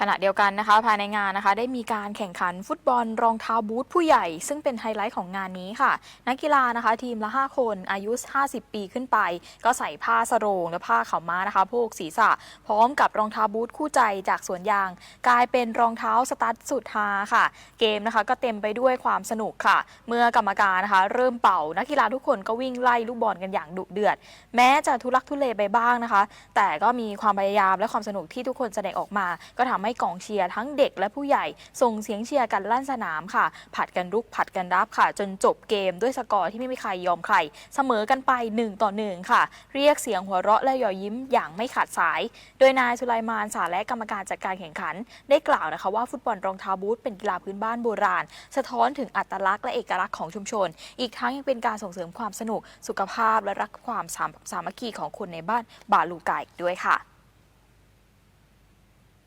ขณะเดียวกันนะคะภายในงานนะคะได้มีการแข่งขันฟุตบอลรองเท้าบูทผู้ใหญ่ ซึ่งเป็นไฮไลท์ของงานนี้ค่ะ นักกีฬานะคะทีมละ 5 คนอายุ 50 ปีขึ้นไป ก็ใส่ผ้าสโรงและผ้าขาวม้านะคะโพกศีรษะ พร้อมกับรองเท้าบูทคู่ใจจากสวนยาง กลายเป็นรองเท้าสตั๊ดสุดฮาค่ะ เกมนะคะก็เต็มไปด้วยความสนุกค่ะ เมื่อกรรมการนะคะเริ่มเป่านักกีฬาทุกคนก็วิ่งไล่ลูกบอลกันอย่างดุเดือด แม้จะทุลักทุเลไปบ้างนะคะ แต่ก็มีความพยายามและความสนุกที่ทุกคนแสดงออกมา ก็ทำใให้กองเชียร์ทั้งเด็กและผู้ใหญ่ ส่งเสียงเชียร์กันลั่นสนามค่ะ ผัดกันรุกผัดกันรับค่ะ จนจบเกมด้วยสกอร์ที่ไม่มีใครยอมใคร เสมอกันไป 1 ต่อ 1 ค่ะ เรียกเสียงหัวเราะและยอยิ้มอย่างไม่ขาดสาย โดยนายสุไลมานสาและกรรมการจัดการแข่งขัน ได้กล่าวนะคะว่าฟุตบอลรองเท้าบูทเป็นกีฬาพื้นบ้านโบราณ สะท้อนถึงอัตลักษณ์และเอกลักษณ์ของชุมชน อีกทั้งยังเป็นการส่งเสริมความสนุกสุขภาพและรักความสามัคคีของคนในบ้านบาลูกาอีกด้วยค่ะ